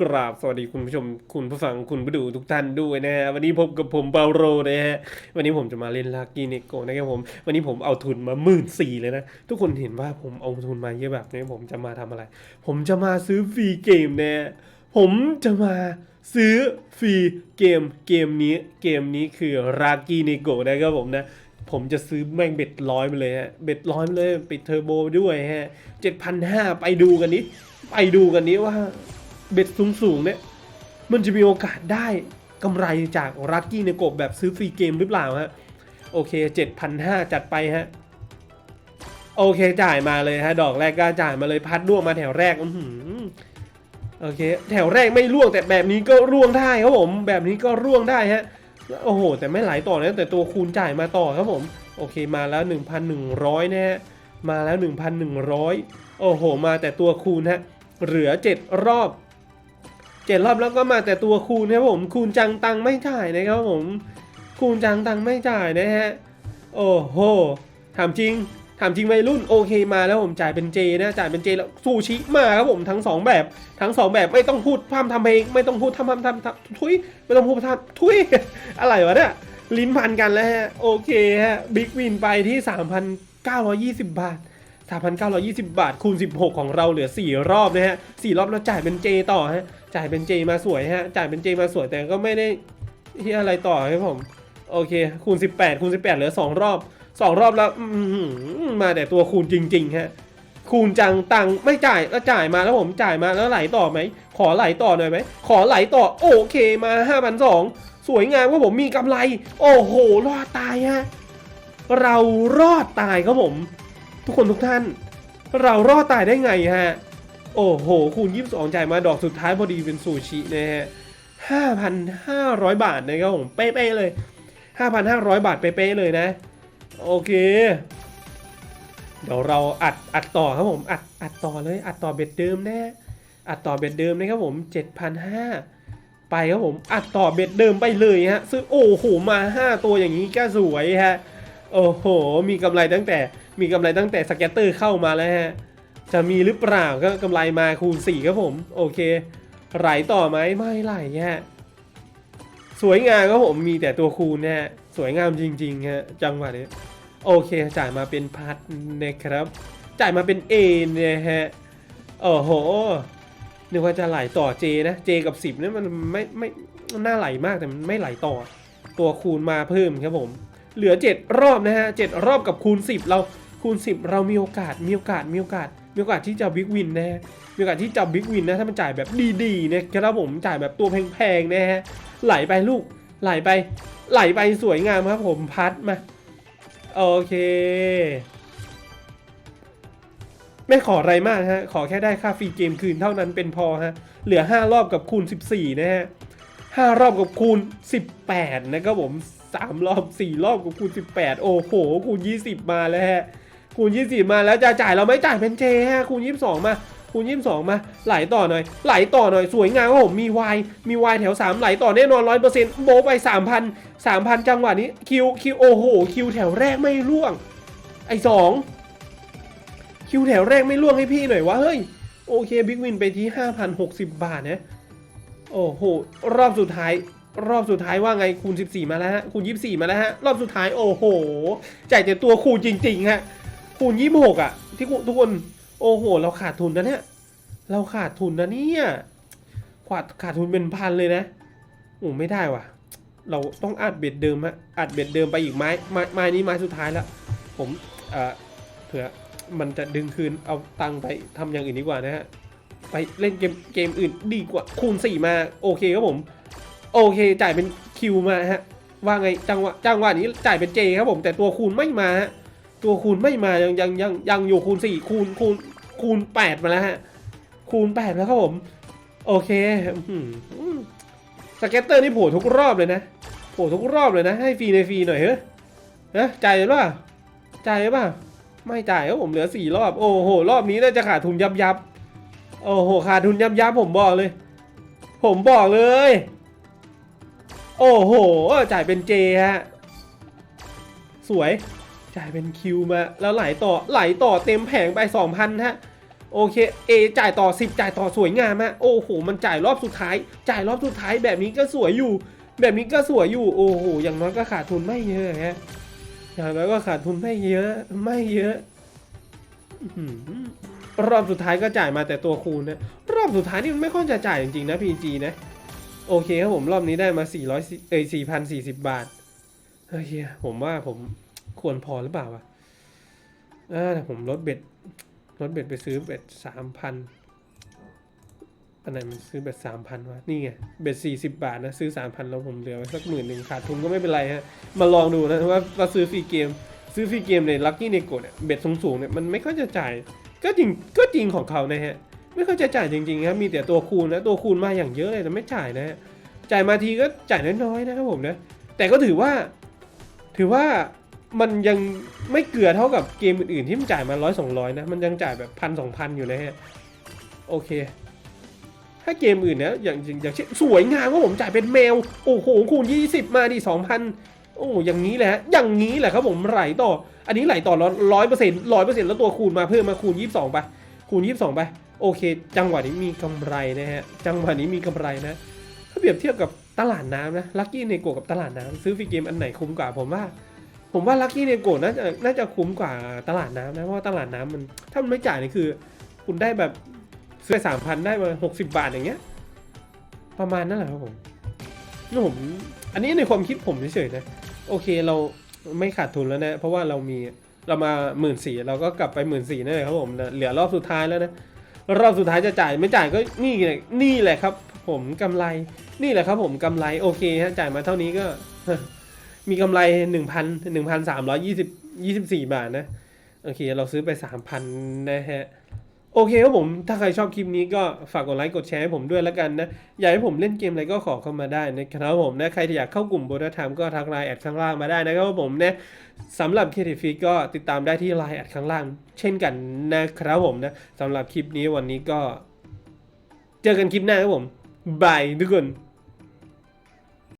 กราบสวัสดีคุณผู้ชมคุณผู้ฟังคุณผู้ดูทุกท่านด้วยนะฮะวันนี้พบกับผมเปาโรนะฮะวันนี้ผมจะมาเล่นลากี้เนโกนะครับผม วันนี้ผมเอาทุนมาหมื่นสี่เลยนะ ทุกคนเห็นว่าผมเอาทุนมาเยอะแบบนี้ผมจะมาทำอะไร ผมจะมาซื้อฟรีเกมนะผมจะมาซื้อฟรีเกมเกมนี้เกมนี้คือลากกี้เนโกนะครับผมนะผมจะซื้อแม่งเบ็ดร้อยไปเลยฮะ เบ็ดร้อยไปเลยปิดเทอร์โบด้วยฮะเจ็ดพันห้าไปดูกันนี้ ไปดูกันนี้ว่า เบ็ดสูงๆเนี่ยมันจะมีโอกาสได้กำไรจากรักกี้ในกบแบบซื้อฟรีเกมหรือเปล่าฮะโอเค 7,500 จัดไปฮะ โอเคจ่ายมาเลยฮะ ดอกแรกก็จ่ายมาเลยพัดร่วงมาแถวแรกอือหือโอเค แถวแรกไม่ร่วงแต่แบบนี้ก็ร่วงได้ครับผม แบบนี้ก็ร่วงได้ฮะโอ้โห แต่ไม่ไหลต่อนะแต่ตัวคูณจ่ายมาต่อครับผม โอเคมาแล้ว 1,100 นะฮะ มาแล้ว 1,100 โอ้โห มาแต่ตัวคูณฮะ เหลือ 7 รอบ 7รอบแล้วก็มาแต่ตัวคูณครับผมคูณจังตังไม่จ่ายนะครับผมคูณจังตังไม่จ่ายนะฮะโอ้โหถามจริงถามจริงวัยรุ่นโอเคมาแล้วผมจ่ายเป็นเจนะจ่ายเป็นเจแล้วซูชิมาครับผมทั้งสองแบบทั้งสองแบบไม่ต้องพูดพร่ำทำเพลงไม่ต้องพูดทำทำทำทำทุยไม่ต้องพูดทำทุยอะไรวะเนี่ยลิ้นพันกันแล้วฮะโอเคฮะบิ๊กวินไปที่ 3,920 บาท 3,920 บาทคูณ 16 ของเราเหลือ 4 รอบนะฮะ 4 รอบแล้วจ่ายเป็นเจต่อฮะ จ่ายเป็นเจมาสวยฮะ จ่ายเป็นเจมาสวยแต่ก็ไม่ได้ที่อะไรต่อครับผม โอเค คูณ 18 คูณ 18 เหลือ 2 รอบ 2 รอบแล้วมาแต่ตัวคูณจริงๆฮะ คูณจังตังไม่จ่ายแล้วจ่ายมาแล้วผมจ่ายมาแล้วไหลต่อไหม ขอไหลต่อหน่อยไหม ขอไหลต่อ โอเคมา 5,200 สวยงามว่าผมมีกำไร โอ้โห รอดตายฮะ เรารอดตายครับผม ทุกคนทุกท่าน เรารอดตายได้ไงฮะ โอ้โห คูณ22จ่ายมาดอกสุดท้ายพอดีเป็นซูชินะฮะ5,500บาทนะครับผม เป๊ะๆเลย5,500บาทเป๊ะๆเลยนะ โอเค เดี๋ยวเราอัดอัดต่อครับผม อัดอัดต่อเลย อัดต่อเบ็ดเดิมแน่อัดต่อเบ็ดเดิมนะครับผม7,500ไปครับผม อัดต่อเบ็ดเดิมไปเลยฮะซึ่งโอ้โหมา5ตัวอย่างนี้ก็สวยฮะ โอ้โห มีกำไรตั้งแต่ มีกำไรตั้งแต่สแกตเตอร์เข้ามาแล้วฮะ จะมีหรือเปล่าก็กำไรมาคูณ 4 ครับผม โอเค ไหลต่อไหมไม่ไหลฮะสวยงามครับผมมีแต่ตัวคูณนะฮะสวยงามจริงๆฮะจังหวะนี้โอเคจ่ายมาเป็นพัดนะครับ จ่ายมาเป็น A นะฮะโอ้โหนึกว่าจะไหลต่อ J นะ J กับ 10เนี่ยมันไม่ไม่น่าไหลมากแต่มันไม่ไหลต่อ ตัวคูณมาเพิ่มครับผม เหลือ 7 รอบนะฮะ7รอบกับคูณ 10 เรา คูณ 10 เรามีโอกาสมีโอกาสมีโอกาสมีโอกาสที่จะบิ๊กวินนะมีโอกาสที่จะบิ๊กวินนะถ้ามันจ่ายแบบดีๆนะครับผมจ่ายแบบตัวแพงๆนะฮะไหลไปลูกไหลไป ไหลไปสวยงามครับผมพัดมาโอเคไม่ขออะไรมากฮะ ขอแค่ได้ค่าฟรีเกมคืนเท่านั้นเป็นพอฮะ เหลือ 5 รอบกับคูณ 14 นะฮะ 5 รอบกับคูณ 18 นะครับผม 3 รอบ 4 รอบกับคูณ 18 โอ้โห คูณ 20 มาแล้วฮะ คูณ20มาแล้วจะจ่ายเราไม่จ่ายเป็นเจฮะคูณ22 มาคูณ22 มาไหลต่อหน่อย ไหลต่อหน่อยสวยงามครับผมมีวายมีวายแถว 3 ไหลต่อแน่นอน 100%โบไป 3,000 3,000 จังหวะนี้คิวคิวโอ้โหคิวแถวแรกไม่ร่วง ไอ้สองคิวแถวแรกไม่ร่วงให้พี่หน่อยวะเฮ้ยโอเคบิ๊กวินไปที่ 5,060 บาทนะโอ้โหรอบสุดท้ายรอบสุดท้ายว่าไงคูณ 14 มาแล้วฮะคูณ 24 มาแล้วฮะรอบสุดท้ายโอ้โหจ่ายแต่ตัวคูณจริงๆฮะ คูณ26อะ ที่ทุกคนโอ้โห เราขาดทุนนะเนี่ย เราขาดทุนนะเนี่ยขาดขาดทุนเป็นพันเลยนะโอ้ไม่ได้ว่ะ เราต้องอัดเบ็ดเดิมฮะอัดเบ็ดเดิมไปอีกไม้ไม้ไม้นี้ไม้สุดท้ายแล้วผมเอ่อเผื่อมันจะดึงคืนเอาตังค์ไปทำอย่างอื่นดีกว่านะฮะไปเล่นเกมเกมอื่นดีกว่าคูณ4มาโอเคครับผมโอเคจ่ายเป็นคิวมาฮะว่าไงจังหวะจังหวะนี้จ่ายเป็นเจครับผมแต่ตัวคูณไม่มาฮะ ตัวคูณไม่มายังยังยังยังอยู่คูณ4คูณคูณคูณ8มาแล้วฮะคูณ8แล้วครับผม โอเคสเก็ตเตอร์นี่โผล่ทุกรอบเลยนะโผล่ทุกรอบเลยนะ ให้ฟรีในฟรีหน่อยเฮ้ยนะจ่ายหรือเปล่าจ่ายหรือเปล่าไม่จ่ายครับผมเหลือสี่รอบ โอ้โห รอบนี้น่าจะขาดทุนยับยับโอ้โหขาดทุนยับยับผมบอกเลย ผมบอกเลย โอ้โหจ่ายเป็นเจฮะสวย จ่ายเป็นคิวมา แล้วไหลต่อไหลต่อเต็มแผงไป 2,000 ฮะ โอเคเอจ่ายต่อ 10 จ่ายต่อสวยงามฮะ โอ้โห มันจ่ายรอบสุดท้าย จ่ายรอบสุดท้ายแบบนี้ก็สวยอยู่ แบบนี้ก็สวยอยู่ โอ้โห อย่างน้อยก็ขาดทุนไม่เยอะฮะ อย่างน้อยก็ขาดทุนไม่เยอะ ไม่เยอะรอบสุดท้ายก็จ่ายมาแต่ตัวคูณนะ รอบสุดท้ายนี่มันไม่ค่อยจะจ่ายจริงๆนะ PG นะ โอเคครับผมรอบนี้ได้มา400เอ้ย4,040 บาทเฮ้ยผมว่าผม ควรพอหรือเปล่าวะอ่าแต่ผมลดเบ็ดลดเบ็ดไปซื้อเบ็ดสามพันอันไหนมันซื้อเบ็ดสามพันวะนี่ไงเบ็ดสี่สิบาทนะซื้อสามพันแล้วผมเหลือไว้สักหมื่นหนึ่งขาดทุนก็ไม่เป็นไรฮะมาลองดูนะว่าว่าซื้อฟรีเกม ซื้อฟรีเกมในลัคกี้เนโกเนี่ยเบ็ดสูงๆเนี่ยมันไม่ค่อยจะจ่ายก็จริงก็จริงของเขานะฮะไม่ค่อยจะจ่ายจริงๆครับมีแต่ตัวคูณนะตัวคูณมาอย่างเยอะเลยแต่ไม่จ่ายนะฮะจ่ายมาทีก็จ่ายน้อยๆนะครับผมนะแต่ก็ถือว่า ถือว่า มันยังไม่เกลือเท่ากับเกมอื่นๆที่มันจ่ายมาร้อยสองร้อยนะ มันยังจ่ายแบบพันสองพันอยู่นะฮะ โอเค ถ้าเกมอื่นนะอย่างอย่างเช่นสวยงามว่าผมจ่ายเป็นแมว โอ้โหคูณยี่สิบมาดิสองพันโอ้อย่างนี้แหละฮะอย่างนี้แหละครับผมไหลต่อ อันนี้ไหลต่อร้อยเปอร์เซ็นต์ร้อยเปอร์เซ็นต์แล้วตัวคูณมาเพิ่มมาคูณยี่สิบสองไปคูณยี่สิบสองไปโอเค จังหวะนี้มีกำไรนะฮะจังหวะนี้มีกำไรนะถ้าเปรียบเทียบกับตลาดน้ำนะลัคกี้เนโกกับตลาดน้ำซื้อฟรีเกมอันไหนคุ้มกว่าผมว่า ผมว่าลัคกี้เนโกน่าจะน่าจะคุ้มกว่าตลาดน้ำนะ เพราะว่าตลาดน้ำมัน ถ้ามันไม่จ่ายนี่คือ คุณได้แบบซื้อสามพันได้มาหกสิบาทอย่างเงี้ย ประมาณนั่นแหละครับผมนี่ผม อันนี้ในความคิดผมเฉยๆนะ โอเคเราไม่ขาดทุนแล้วนะ เพราะว่าเรามีเรามาหมื่นสี่เราก็กลับไปหมื่นสี่นั่นแหละครับผมนะเหลือรอบสุดท้ายแล้วนะ รอบสุดท้ายจะจ่ายไม่จ่ายก็นี่แหละนี่แหละครับ ผมกำไร นี่แหละครับ ผมกำไร โอเคฮะจ่ายมาเท่านี้ก็ มีกำไรหนึ่งพันหนึ่งพันสามร้อยยี่สิบยี่สิบสี่บาทนะ โอเค เราซื้อไปสามพันนะฮะ โอเคครับผม ถ้าใครชอบคลิปนี้ก็ฝากกดไลค์กดแชร์ให้ผมด้วยแล้วกันนะ อยากให้ผมเล่นเกมอะไรก็ขอเข้ามาได้นะครับผมนะ ใครที่อยากเข้ากลุ่มโบนัสไทม์ก็ทักไลน์แอดข้างล่างมาได้นะครับผมนะสำหรับเคทีฟีก็ติดตามได้ที่ไลน์แอดข้างล่าง เช่นกันนะครับผมนะสำหรับคลิปนี้วันนี้ก็ เจอกันคลิปหน้าครับผมบายทุกคน